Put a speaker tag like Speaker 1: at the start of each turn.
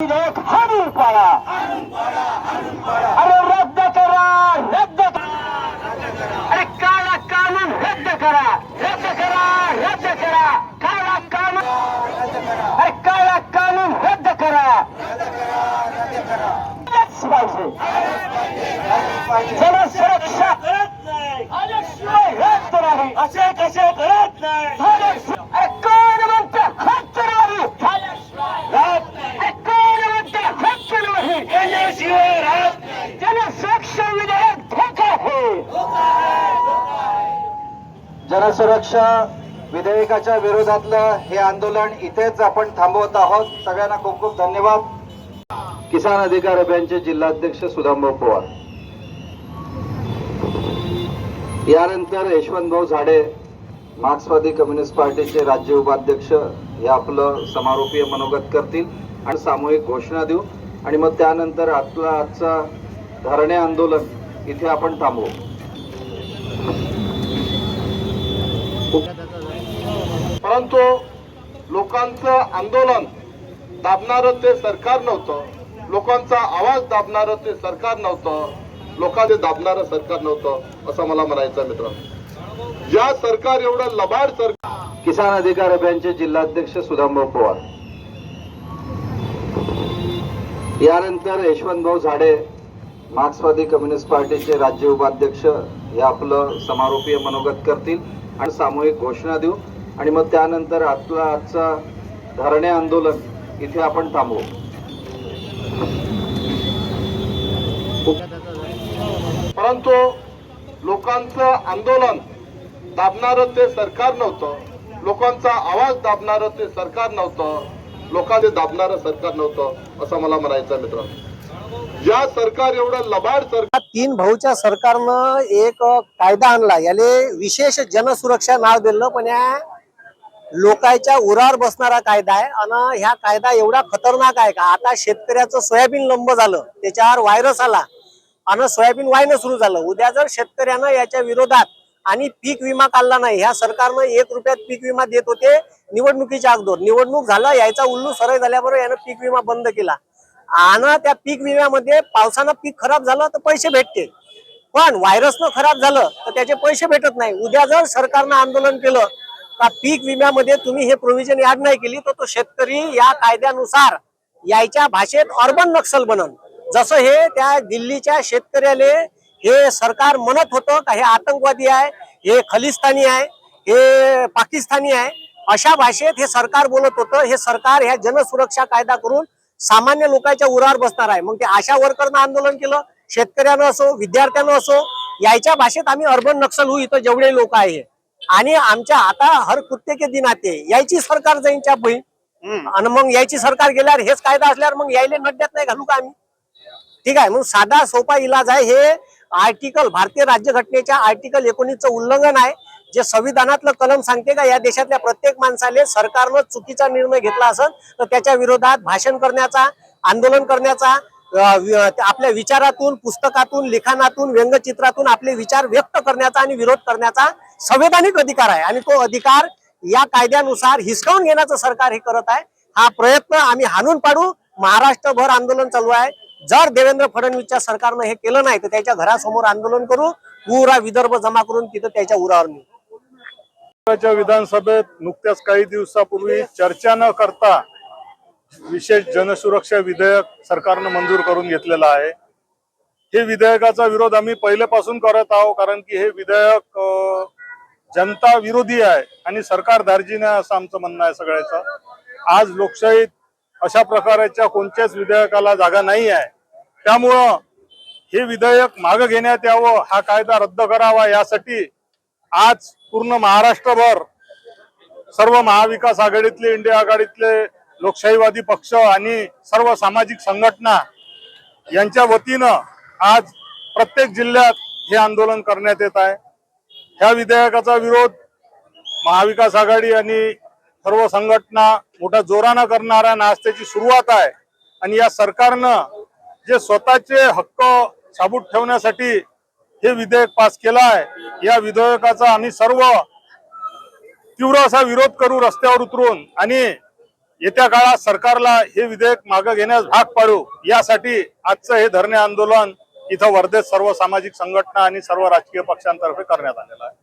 Speaker 1: विधेयक हाणून पाडा अरे रद्द करा रद्द करा अरे काळा कानून रद्द करा रद्द करा रद्द करा काळा कानून अरे काळा कानून रद्द करा पाहिजे जनसुरक्षा करत नाही आल्याशिवाय रद्द नाही असे कसे करत नाही अरे कोण म्हणतं हक्क नाही झाल्याशिवाय राहत नाही अरे कोण म्हणतं हक्क नाही केल्याशिवाय राहत नाही जनसुरक्षा विधेयक धोका आहे
Speaker 2: जनसुरक्षा विधेयकाच्या विरोधातलं हे आंदोलन इथेच आपण थांबवत आहोत. सगळ्यांना खूप खूप धन्यवाद. किसान अधिकार अभियानचे जिल्हाध्यक्ष सुदामभाऊ पवार. यानंतर यशवंतभाऊ झाडे मार्क्सवादी कम्युनिस्ट पार्टीचे राज्य उपाध्यक्ष हे आपलं समारोपीय मनोगत करतील. आणि सामूहिक घोषणा देऊ. आणि मग त्यानंतर आपला आजचा धरणे आंदोलन इथे आपण थांबवू.
Speaker 3: परंतु लोकांचं आंदोलन दाबणारं ते सरकार नव्हतं. लोकांचा आवाज दाबणारं ते सरकार नव्हतं. लोकांचे दाबणारं सरकार नव्हतं असं मला म्हणायचं मित्र या सरकार एवढं लबाड सरकार
Speaker 2: किसान अधिकार अभियानचे जिल्हाध्यक्ष सुदामभाऊ पवार. यानंतर यशवंतभाऊ झाडे मार्क्सवादी कम्युनिस्ट पार्टीचे राज्य उपाध्यक्ष हे आपलं समारोपीय मनोगत करतील. आणि सामूहिक घोषणा देऊ. आणि मग त्यानंतर आपला आजचा धरणे आंदोलन इथे आपण थांबवू.
Speaker 3: परंतु लोकांचं आंदोलन दाबणारं ते सरकार नव्हतं लोकांचा आवाज दाबणारं ते सरकार नव्हतं लोकांचे दाबणारं सरकार नव्हतं असं मला म्हणायचं मित्र या सरकार एवढं लबाड सरकार
Speaker 4: तीन भाऊच्या सरकारनं एक कायदा आणला याले विशेष जनसुरक्षा नाव दिलं पण या लोकांच्या उरावर बसणारा कायदा आहे आणि ह्या कायदा एवढा खतरनाक आहे का? आता शेतकऱ्याचं सोयाबीन लंब झालं त्याच्यावर व्हायरस आला आणि सोयाबीन वायनं सुरू झालं. उद्या जर शेतकऱ्यानं याच्या विरोधात आणि पीक विमा काढला नाही ह्या सरकारनं एक रुपयात पीक विमा देत होते निवडणुकीच्या अगोदर. निवडणूक झाला यायचा उल्लू सरळ झाल्याबरोबर यानं पीक विमा बंद केला. आणि त्या पीक विम्यामध्ये पावसानं पीक खराब झालं तर पैसे भेटते पण व्हायरसनं खराब झालं तर त्याचे पैसे भेटत नाही. उद्या जर सरकारनं आंदोलन केलं का पीक विम्यामध्ये तुम्ही हे प्रोव्हिजन ऍड नाही केली तर तो शेतकरी या कायद्यानुसार यायच्या भाषेत अर्बन नक्सल बनन. जसं हे त्या दिल्लीच्या शेतकऱ्याले हे सरकार म्हणत होतं का हे आतंकवादी आहे हे खलिस्तानी आहे हे पाकिस्तानी आहे अशा भाषेत हे सरकार बोलत होतं. हे सरकार ह्या जनसुरक्षा कायदा करून सामान्य लोकांच्या उरावर बसणार आहे. मग ते आशा वर्करनं आंदोलन केलं शेतकऱ्यानं असो विद्यार्थ्यानं असो यायच्या भाषेत आम्ही अर्बन नक्सल होऊ इथं जेवढे लोक आहे. आणि आमच्या आता हर कुत्ते के दिन आते यायची सरकार जाईन च्या बहीण आणि मग यायची सरकार गेल्यावर हेच कायदा असल्यावर मग यायले नड्यात नाही घालू का आम्ही? ठीक आहे मग साधा सोपा इलाज आहे. हे आर्टिकल भारतीय राज्यघटनेच्या आर्टिकल एकोणीसचं उल्लंघन आहे. जे संविधानातलं कलम सांगते का? या देशातल्या प्रत्येक माणसाले सरकारनं चुकीचा निर्णय घेतला असेल तर त्याच्या विरोधात भाषण करण्याचा आंदोलन करण्याचा आपल्या विचारातून पुस्तकातून लिखाणातून व्यंगचित्रातून आपले विचार व्यक्त करण्याचा आणि विरोध करण्याचा संवैधानिक अधिकार आहे. आणि तो अधिकार या कायद्यानुसार हिसकावून घेण्याचं सरकार हे करत आहे. हा प्रयत्न आम्ही हाणून पाडू. महाराष्ट्रभर आंदोलन चालू आहे. जर देवेंद्र फडणवीसच्या सरकारनं हे केलं नाही तर त्याच्या घरासमोर आंदोलन करू. पुरा विदर्भ जमा करून तिथं त्याच्या उरावर नेऊ.
Speaker 3: विधानसभेत नुकत्याच काही दिवसापूर्वी चर्चा न करता विशेष जनसुरक्षा विधेयक सरकारनं मंजूर करून घेतलेलं आहे. हे विधेयकाचा विरोध आम्ही पहिल्यापासून करत आहोत कारण की हे विधेयक जनता विरोधी आहे आणि सरकार दार्जिने आहे असं आमचं म्हणणं आहे सगळ्याचं. आज लोकशाहीत अशा प्रकारच्या कोणत्याच विधेयकाला जागा नाही आहे. त्यामुळं हे विधेयक मागं घेण्यात यावं हा कायदा रद्द करावा यासाठी आज पूर्ण महाराष्ट्रभर सर्व महाविकास आघाडीतले इंडिया आघाडीतले लोकशाहीवादी पक्ष आणि सर्व सामाजिक संघटना यांच्या वतीनं आज प्रत्येक जिल्ह्यात हे आंदोलन करण्यात येत आहे. ह्या विधेयकाचा विरोध महाविकास आघाडी आणि सर्व संघटना मोठ्या जोरानं करणाऱ्या नास्त्याची सुरुवात आहे. आणि या सरकारनं जे स्वतःचे हक्क साबूत ठेवण्यासाठी हे विधेयक पास केलं आहे या विधेयकाचा आम्ही सर्व तीव्र असा विरोध करू रस्त्यावर उतरून आणि येत्या काळात सरकारला हे विधेयक मागे घेण्यास भाग पाडू यासाठी आजचं हे धरणे आंदोलन इथं वर्धेत सर्व सामाजिक संघटना आणि सर्व राजकीय पक्षांतर्फे करण्यात आलेलं आहे.